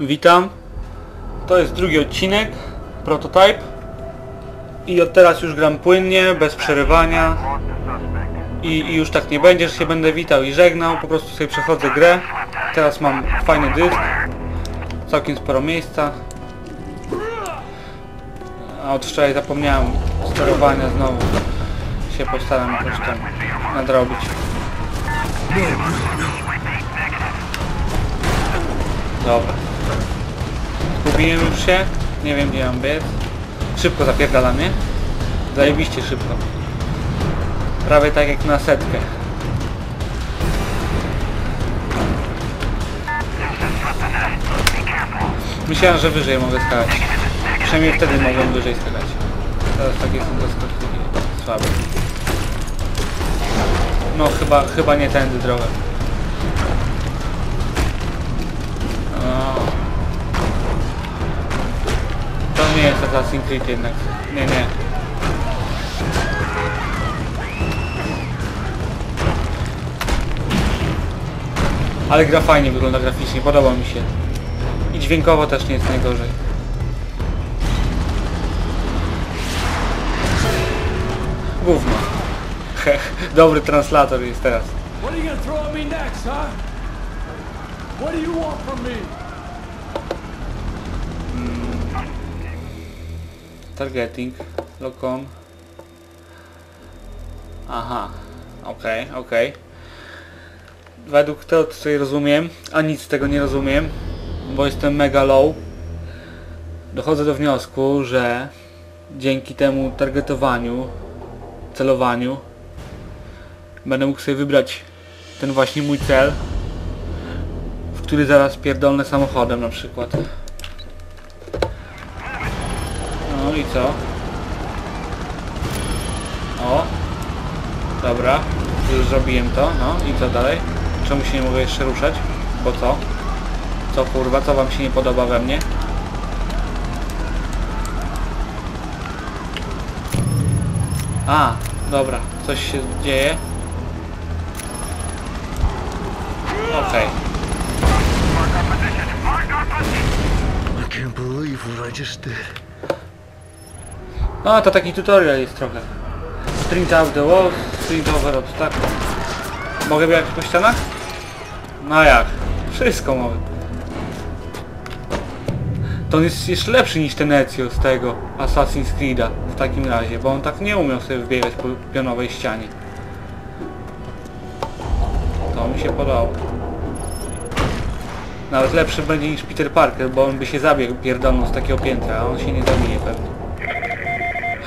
Witam. To jest drugi odcinek, Prototype. I od teraz już gram płynnie, bez przerywania. I, I już tak nie będzie, że się będę witał i żegnał, po prostu sobie przechodzę grę. Teraz mam fajny dysk. Całkiem sporo miejsca. A od wczoraj zapomniałem sterowania znowu. Się postaram jakoś tam nadrobić. Dobra. Zgubiłem już się. Nie wiem gdzie mam biec. Szybko zapierdala mnie. Zajebiście szybko. Prawie tak jak na setkę. Myślałem, że wyżej mogę skakać. Przynajmniej wtedy mogłem wyżej skakać. Teraz tak jestem zaskoczony. Słaby. No chyba, chyba nie tędy drogę. Jest Assassin's Creed jednak. Nie, nie. Ale gra fajnie wygląda graficznie, podoba mi się. I dźwiękowo też nie jest najgorzej. Gówno. Dobry translator jest teraz. What are you gonna throw at me next, huh? What do you want from me? Targeting, lock on. Aha, okej, okej. Według tego, ja rozumiem, a nic z tego nie rozumiem, bo jestem mega low, dochodzę do wniosku, że dzięki temu targetowaniu, celowaniu, będę mógł sobie wybrać ten właśnie mój cel, w który zaraz pierdolnę samochodem na przykład. I co? O! Dobra, już zrobiłem to, no i co dalej? Czemu się nie mogę jeszcze ruszać? Bo co? Co kurwa, co wam się nie podoba we mnie? A, dobra, coś się dzieje. Okej. I can't believe what I just did. No to taki tutorial jest trochę. Sprint out the walls, sprint over obstacle. Mogę biegać po ścianach? No jak? Wszystko mogę. To on jest jeszcze lepszy niż ten Ezio z tego Assassin's Creed'a w takim razie, bo on tak nie umiał sobie wbiegać po pionowej ścianie. To mi się podobało. Nawet lepszy będzie niż Peter Parker, bo on by się zabiegł pierdolną z takiego piętra, a on się nie zabije pewnie.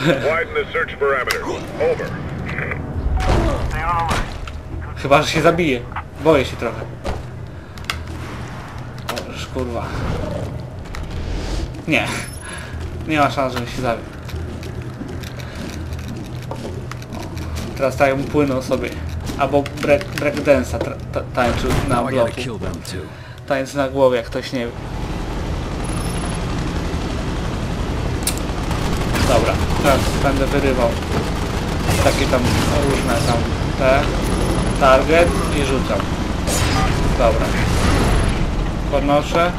Widen the search perimeter. Over. Chyba, że się zabije. Boję się trochę. O, już kurwa. Nie. Nie ma szans, żeby się zabił. Teraz tak mu płynął sobie. Albo break, breakdance'a tańczył na gotta bloku. Tańc na głowie, jak ktoś nie wie. Dobra, teraz będę wyrywał takie tam różne tam te target i rzucam. Dobra. Podnoszę.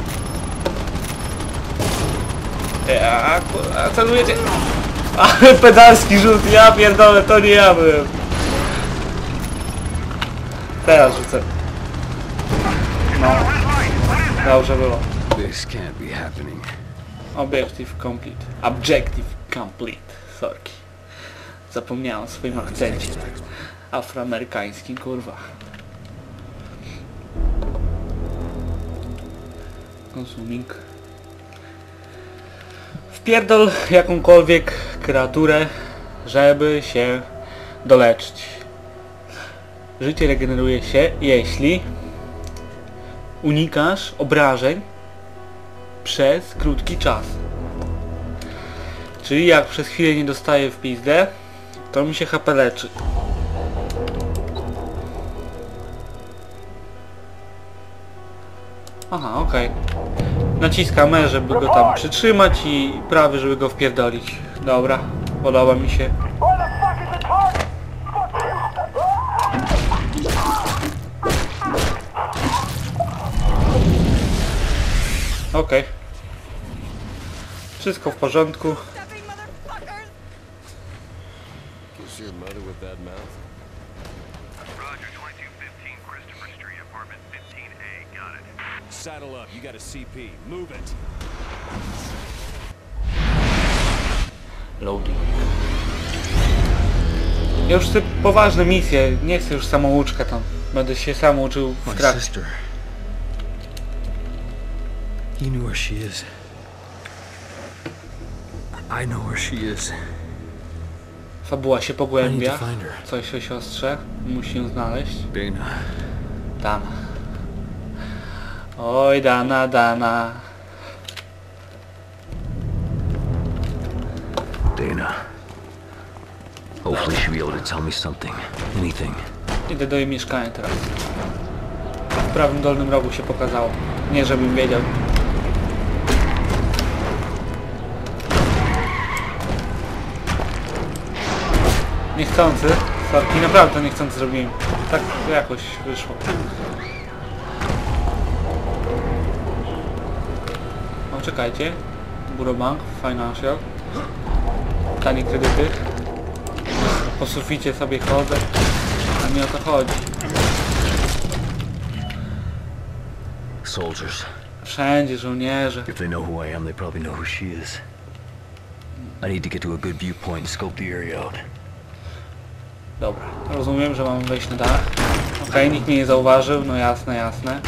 Ja, a celujecie? Ale pedalski rzut, ja pierdolę, to nie ja byłem. Teraz rzucę. No. Dobrze było. This can't be happening. Objective complete. Objective complete. Sorki. Zapomniałem o swoim akcencie. Afroamerykańskim, kurwa. Consuming. Wpierdol jakąkolwiek kreaturę, żeby się doleczyć. Życie regeneruje się, jeśli unikasz obrażeń przez krótki czas. Czyli jak przez chwilę nie dostaję w pizdę, to mi się HP leczy. Aha, okej. Naciskam E, żeby go tam przytrzymać i prawy, żeby go wpierdolić. Dobra, podoba mi się. Okej. Wszystko w porządku. That mouth. Roger, 2215 Christopher Street, apartment 15A. Got it. Saddle up. You got a CP. Move it. Loading. Ja już chcę poważne misje, nie chcę już samouczka tam. Będę się sam uczył w trakcie. You knew where she is. I know where she is. Fabuła się pogłębia. Coś o siostrze. Musi ją znaleźć. Dana. Dana. Oj, Dana, Dana. Dana. Hopefully she'll be able to tell me something. Anything. Idę do jej mieszkania teraz. W prawym dolnym rogu się pokazało. Nie żebym wiedział. Niechcący. Sorki, naprawdę niechcący zrobiłem. Tak jakoś wyszło. No czekajcie. Burobank, Financial. Tanie kredyty. Po suficie sobie chodzę. A mi o to chodzi. Soldiers. Wszędzie żołnierze. If they know who I am, they probably know who she is. I need to get to a good viewpoint and scope the area out. Dobra, rozumiem, że mam wejść na dach. Okej, nikt mnie nie zauważył, no jasne, jasne.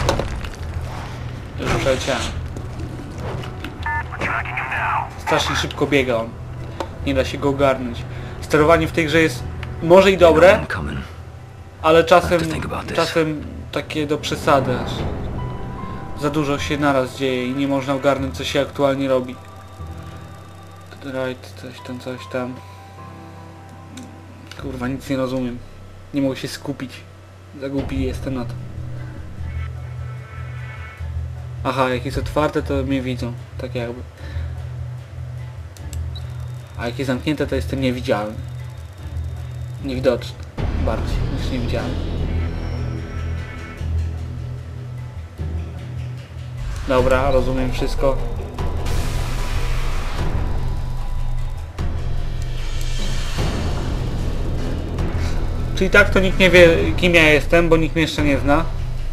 Już przeleciałem. Strasznie szybko biega on. Nie da się go ogarnąć. Sterowanie w tej grze jest może i dobre, ale czasem, czasem takie do przesady. Za dużo się naraz dzieje i nie można ogarnąć co się aktualnie robi. Right, coś tam, coś tam. Kurwa, nic nie rozumiem. Nie mogę się skupić. Za głupi jestem na to. Aha, jak jest otwarte to mnie widzą. Tak jakby. A jak jest zamknięte to jestem niewidzialny. Niewidoczny. Bardziej niż niewidzialny. Dobra, rozumiem wszystko. Czyli tak to nikt nie wie kim ja jestem, bo nikt mnie jeszcze nie zna.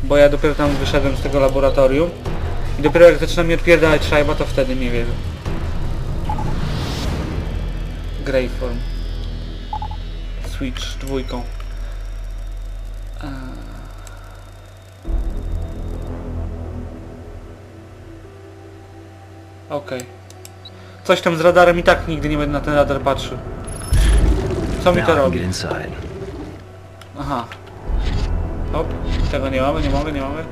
Bo ja dopiero tam wyszedłem z tego laboratorium. I dopiero jak zaczyna mi odpierdalać szajba, to wtedy mnie wiedzą. Greyform. Switch dwójką. Eee. Okej. Coś tam z radarem i tak nigdy nie będę na ten radar patrzył. Co mi to robi? inside. Aha. Hop, tego nie mamy, nie mogę, nie mamy.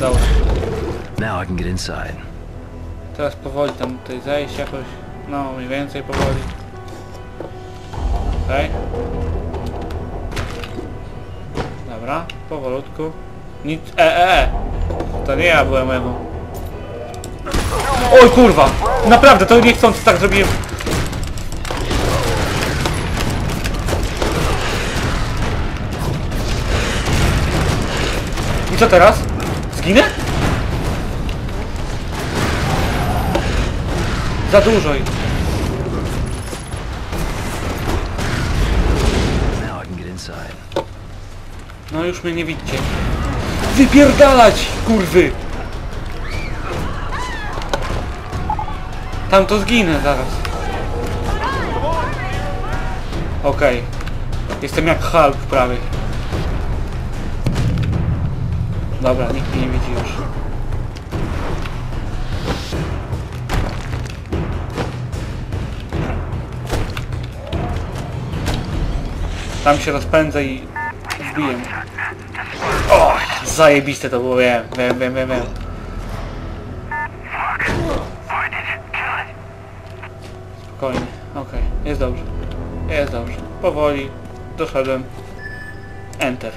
Dobra, Now I can get inside. teraz powoli tam tutaj zejść jakoś. No, mniej więcej powoli. Okej. Dobra, powolutku. Nic, e, e, e. To nie ja byłem Ewą. Oj kurwa! Naprawdę, to nie chcąc tak zrobiłem. I co teraz? Zginę? Za dużo ich. No już mnie nie widzicie. Wypierdalać, kurwy! Tam to zginę zaraz. Okej. Jestem jak Hulk prawie. Dobra, nikt mnie nie widzi już. Tam się rozpędzę i wbiję. O, zajebiste to było, wiem, wiem, wiem, wiem, wiem. Spokojnie, okej, jest dobrze. Jest dobrze. Powoli doszedłem. Enter.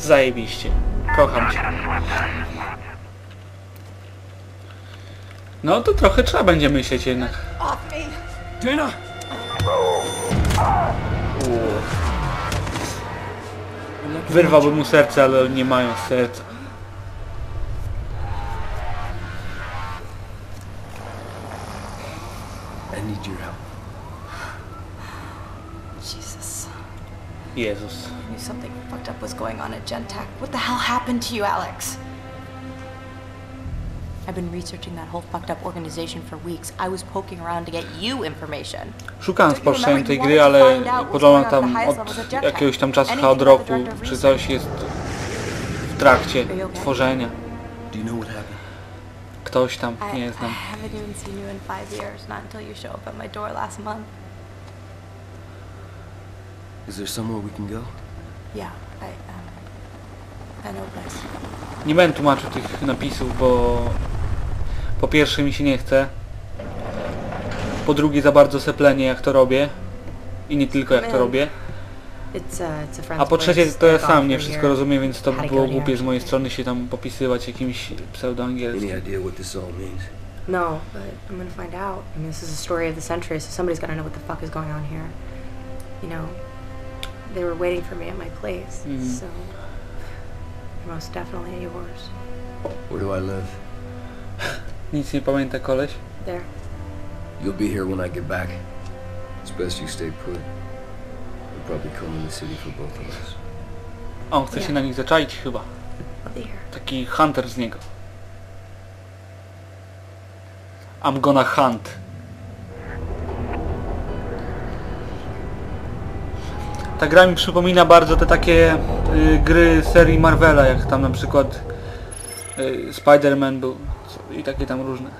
Zajebiście. Kocham cię. No to trochę trzeba będzie myśleć jednak. Dana! Wyrwałby mu serce, ale nie mają serca. I need your help. Jezus. I knew something fucked up was going on at Gentech. What the hell happened to you, Alex? I've been researching that whole fucked up organization for weeks. I was poking around to get you information. Szukałem spolszczenia tej gry, ale podobno tam od jakiegoś tam czasu, chyba od roku czy coś jest w trakcie tworzenia. Do you know what happened? Ktoś tam, I, nie I znam. haven't even seen you in five years, not until you show up at my door last month. Is there somewhere we can go? Yeah, I, um, I know a place. Nie będę tłumaczył tych napisów, bo po pierwsze mi się nie chce. Po drugie za bardzo seplenie jak to robię. I nie tylko jak to robię. It's, uh, it's a A po trzecie to ja sam nie a wszystko rozumiem, więc to by było głupie z mojej strony się tam popisywać jakimś pseudoangielskim. No, but I'm gonna find out. I mean, this is the story of the century, so somebody's gotta know what the fuck is going on here. You know, they were waiting for me at my place, Mhm. so they're most definitely yours. Where do I live? Nic nie pamięta koleś? There. You'll be here when I get back. It's best you stay put. We'll probably come in the city for both of us. On chce się Nie. na nich zaczaić chyba. I'll be here. Taki hunter z niego. I'm gonna hunt. Ta gra mi przypomina bardzo te takie y, gry serii Marvela, jak tam na przykład y, Spider-Man był co- i takie tam różne.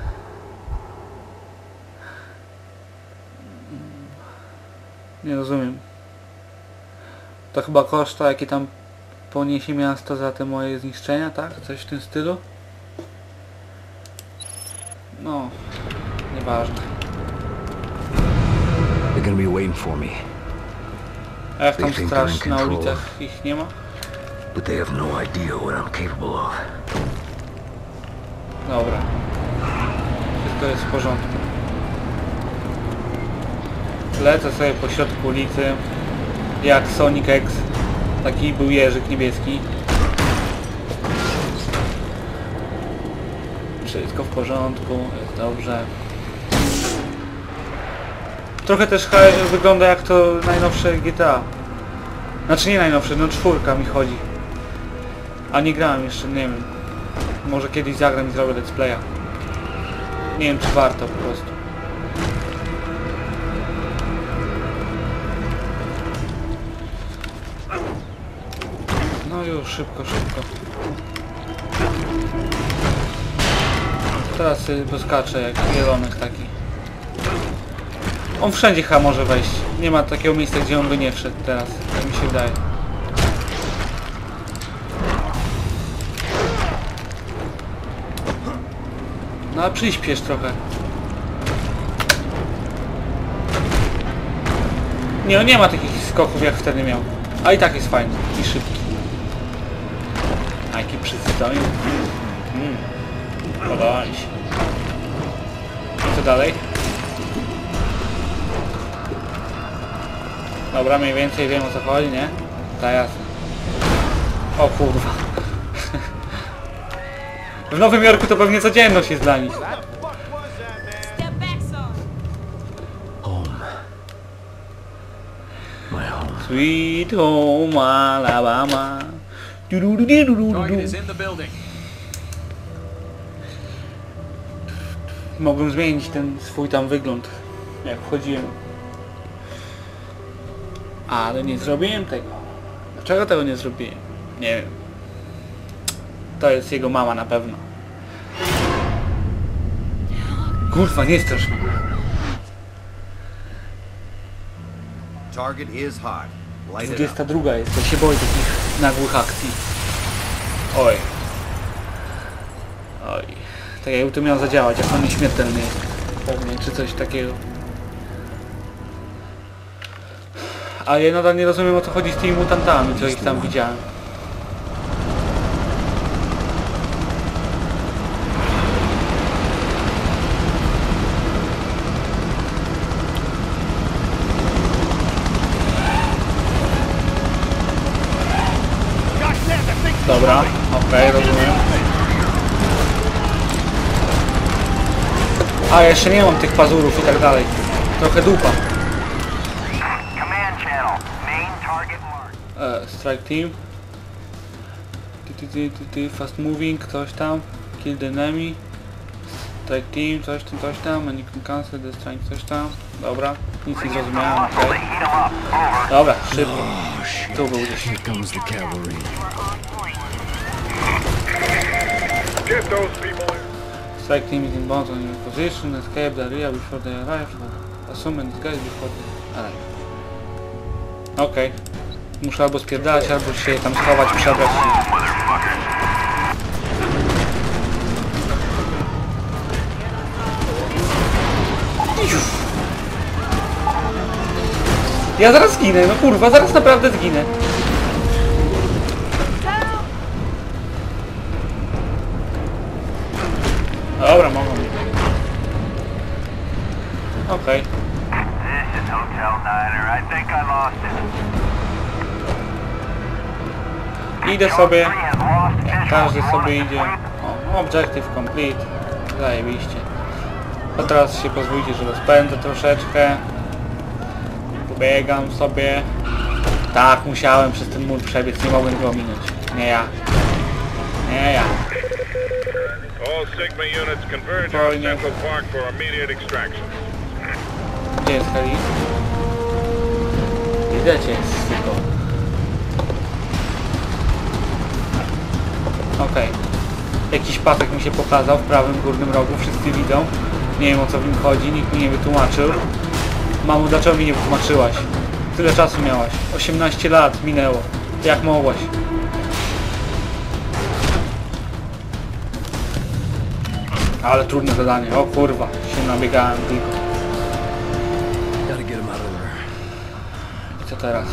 Nie rozumiem. To chyba koszta, jakie tam poniesie miasto za te moje zniszczenia, tak? Coś w tym stylu? No, nieważne. They're gonna be waiting for me, A jak tam straż na ulicach ich nie ma? but they have no idea what I'm capable of. Dobra. Wszystko jest w porządku. Lecę sobie po środku ulicy, jak Sonic X. Taki był jeżyk niebieski. Wszystko w porządku, jest dobrze. Trochę też wygląda jak to najnowsze GTA. Znaczy nie najnowsze, no czwórka mi chodzi. A nie grałem jeszcze, nie wiem. Może kiedyś zagram i zrobię let's playa. Nie wiem czy warto po prostu. No już, szybko, szybko. Teraz poskaczę jak zielonych taki. On wszędzie chyba może wejść. Nie ma takiego miejsca, gdzie on by nie wszedł teraz, tak mi się wydaje. No a przyspiesz trochę. Nie, on nie ma takich skoków jak wtedy miał. A i tak jest fajny i szybki. A jaki przystojny. Mm. Podoba mi się. Co dalej? Dobra, mniej więcej wiem o co chodzi, nie? Ta jasne. O kurwa. W Nowym Jorku to pewnie codzienność jest dla nich. Sweet home Alabama. Du-du-du-du-du-du-du. Target is in the building. Mogłem zmienić ten swój tam wygląd, jak wchodziłem. Ale nie zrobiłem tego. Dlaczego tego nie zrobiłem? Nie wiem. To jest jego mama na pewno. Kurwa, nie strasz mnie. Target is hot. Light it up. 22 jest, ja się boję takich nagłych akcji. Oj. Oj. Tak jakby to miało zadziałać, jak on nieśmiertelny jest. Pewnie, czy coś takiego. A ja nadal nie rozumiem o co chodzi z tymi mutantami, co ich tam widziałem. Dobra, okej, rozumiem. A, jeszcze nie mam tych pazurów i tak dalej. trochę dupa. Strike team. Ty, ty, ty, ty, ty, fast moving, coś tam. Kill the enemy. Strike team, coś tam, coś tam. And you can cancel the strike, coś tam. Dobra, nic nie zrozumiałem. Over. Dobra, szybko. Tu był gdzieś. Here comes the cavalry. Get those people in. Strike team is in bounds on your position. Escape the area before they arrive. Assume and disguise before they arrive. Okej. Muszę albo spierdalać, albo się tam schować, przebrać. Ja zaraz zginę, no kurwa, zaraz naprawdę zginę. Idę sobie. Każdy sobie idzie. O, objective complete. Zajebiście. To teraz się pozwólcie, że rozpędzę troszeczkę. Pobiegam sobie. Tak, musiałem przez ten mur przebiec, nie mogłem go ominąć. Nie ja. Nie ja. Spokojnie. Gdzie jest heli? Widzę cię, tylko. Okej. Jakiś pasek mi się pokazał w prawym górnym rogu, wszyscy widzą. Nie wiem o co w nim chodzi, nikt mi nie wytłumaczył. Mamo, dlaczego mi nie wytłumaczyłaś? Tyle czasu miałaś. 18 lat minęło. Jak mogłaś? Ale trudne zadanie. O kurwa, się nabiegałem tylko. I co teraz?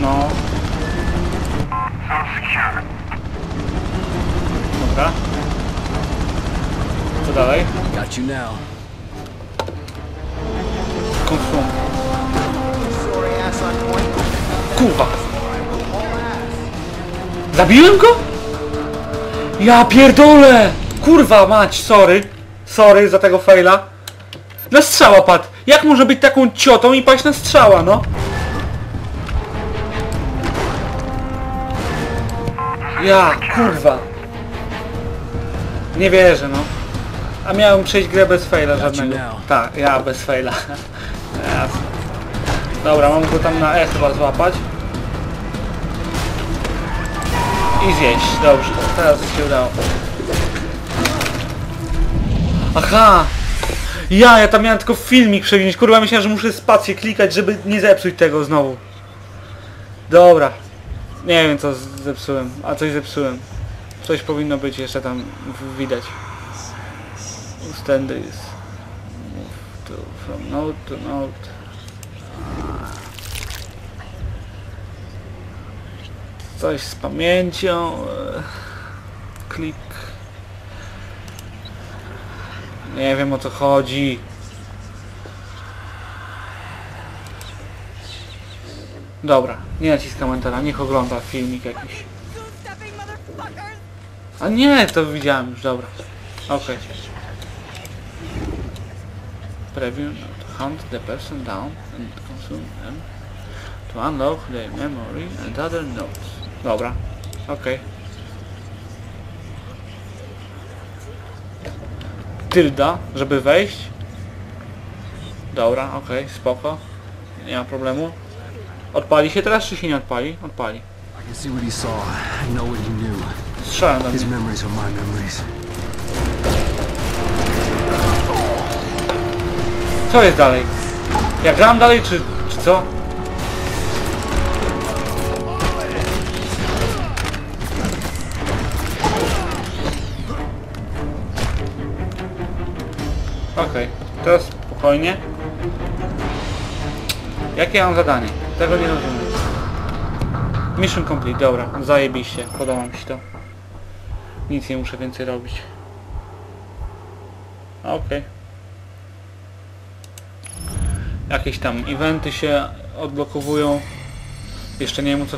No, dobra. Co dalej? Got you now. Kurwa. Zabiłem go? Ja pierdolę! Kurwa mać, sorry. Sorry za tego faila. Na strzała padł. Jak może być taką ciotą i paść na strzała, no? Ja, kurwa. Nie wierzę, no. A miałem przejść grę bez faila żadnego. Tak, ja bez faila. Jasne. Dobra, mam go tam na E chyba złapać. I zjeść, dobrze, teraz się udało. Aha! Ja, ja tam miałem tylko filmik przewinąć, kurwa myślałem, że muszę spację klikać, żeby nie zepsuć tego znowu. Dobra. Nie wiem co zepsułem, a coś zepsułem. Coś powinno być jeszcze tam widać. Ustędy jest. Move to, from node to node. Coś z pamięcią. Klik. Nie wiem o co chodzi. Dobra, nie naciskam entera, niech ogląda filmik jakiś. A nie, to widziałem już, dobra. Okej. Preview to hunt the person down and consume them to unlock the memory and other notes. Dobra, okej. Tylda, żeby wejść. Dobra, okej, spoko. Nie ma problemu. Odpali się teraz, czy się nie odpali? Odpali. Strzelam do mnie. Co jest dalej? Ja gram dalej, czy, czy co? Okej, teraz spokojnie. Jakie mam zadanie? Tego nie rozumiem. Mission complete, dobra, zajebiście, podoba mi się to. Nic nie muszę więcej robić. Okej. Jakieś tam eventy się odblokowują. Jeszcze nie wiem co